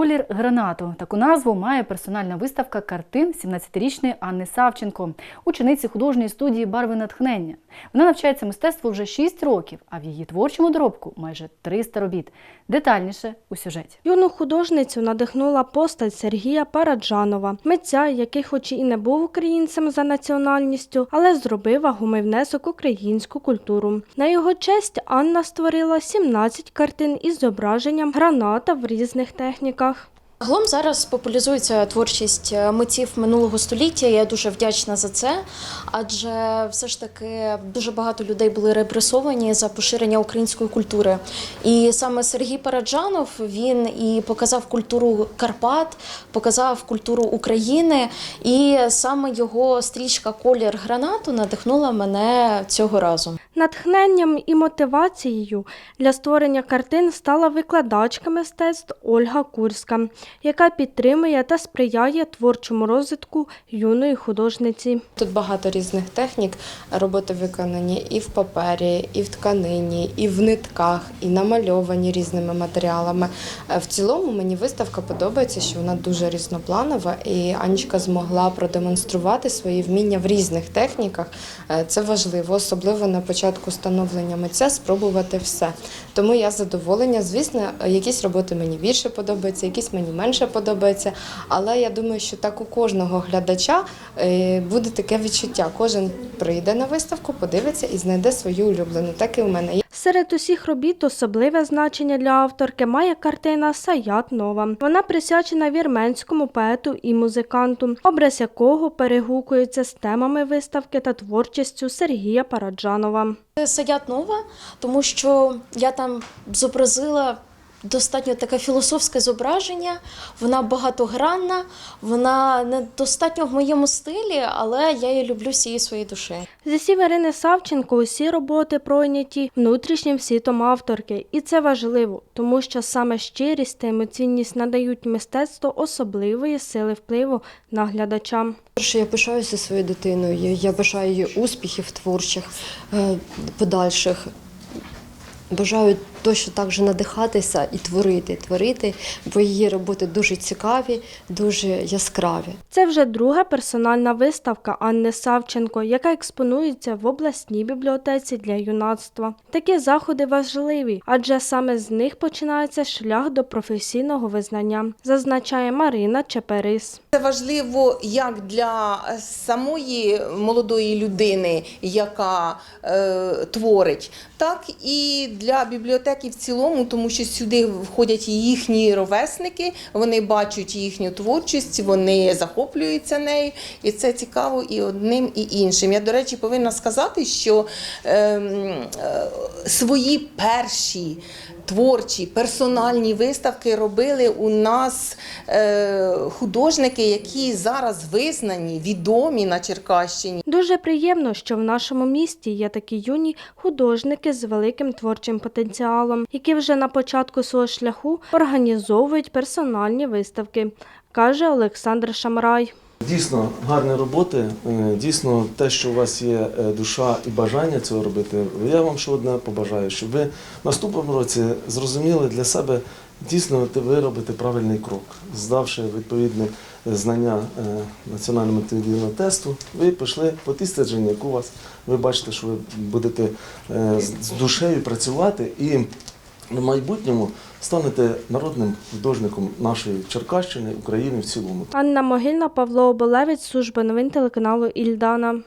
Колір гранату. Таку назву має персональна виставка картин 17-річної Анни Савченко, учениці художньої студії Барви натхнення. Вона навчається мистецтву вже 6 років, а в її творчому доробку майже 300 робіт. Детальніше у сюжеті. Юну художницю надихнула постать Сергія Параджанова, митця, який, хоч і не був українцем за національністю, але зробив вагомий внесок українську культуру. На його честь Анна створила 17 картин із зображенням граната в різних техніках руках. Загалом зараз популяризується творчість е, митців минулого століття. Я дуже вдячна за це, адже все ж таки дуже багато людей були репресовані за поширення української культури. І саме Сергій Параджанов він і показав культуру Карпат, показав культуру України, і саме його стрічка Колір гранату надихнула мене цього разу. Натхненням і мотивацією для створення картин стала викладачка мистецтв Ольга Курська, яка підтримує та сприяє творчому розвитку юної художниці. Тут багато різних технік. Роботи виконані і в папері, і в тканині, і в нитках, і намальовані різними матеріалами. Е, В цілому мені виставка подобається, що вона дуже різнопланова, і Анечка змогла продемонструвати свої вміння в різних техніках. Е, Це важливо, особливо на початку становлення митця спробувати все. Тому я задоволення. Звісно, якісь роботи мені більше подобаються, якісь мені менше подобаються. Але я думаю, що так у кожного глядача е, буде таке відчуття. Кожен прийде на виставку, подивиться і знайде свою улюблену. Так і у мене. Серед усіх робіт особливе значення для авторки має картина Саят Нова. Вона присвячена вірменському поету і музиканту, образ якого перегукується з темами виставки та творчістю Сергія Параджанова. Саят нова, тому що я там зобразила достатньо таке філософське зображення, вона багатогранна, вона недостатньо в моєму стилі, але я її люблю всією своєю душею. Зі слів Ірини Савченко, усі роботи пройняті внутрішнім світом авторки, і це важливо, тому що саме щирість та емоційність надають мистецтву особливої сили впливу на глядача. Перше, я пишаюся своєю дитиною. Я, бажаю їй успіхів творчих, е, подальших. Бажаю точно так же надихатися і творити, творити, бо її роботи дуже цікаві, дуже яскраві. Це вже друга персональна виставка Анни Савченко, яка експонується в обласній бібліотеці для юнацтва. Такі заходи важливі, адже саме з них починається шлях до професійного визнання, зазначає Марина Чеперис. Це важливо як для самої молодої людини, яка е, творить, так і для бібліотеки в цілому, тому що сюди входять їхні ровесники, вони бачать їхню творчість, вони захоплюються нею, і це цікаво і одним, і іншим. Я, до речі, повинна сказати, що ем, е, свої перші творчі персональні виставки робили у нас е, художники, які зараз визнані, відомі на Черкащині. Дуже приємно, що в нашому місті є такі юні художники з великим творчим потенціалом, які вже на початку свого шляху організовують персональні виставки, каже Олександр Шамрай. Дійсно гарні роботи, е, дійсно те, що у вас є е, душа і бажання цього робити. Я вам ще одне побажаю, щоб ви в наступному році зрозуміли для себе дійсно ви робите правильний крок, здавши відповідне знання національного національному телевізійному тесту, ви пішли по тій стежині, яку у вас ви бачите, що ви будете е, з душею працювати і в майбутньому станете народним художником нашої Черкащини, України в цілому. Анна Могильна, Павло Оболевець, служба новин телеканалу Ільдана.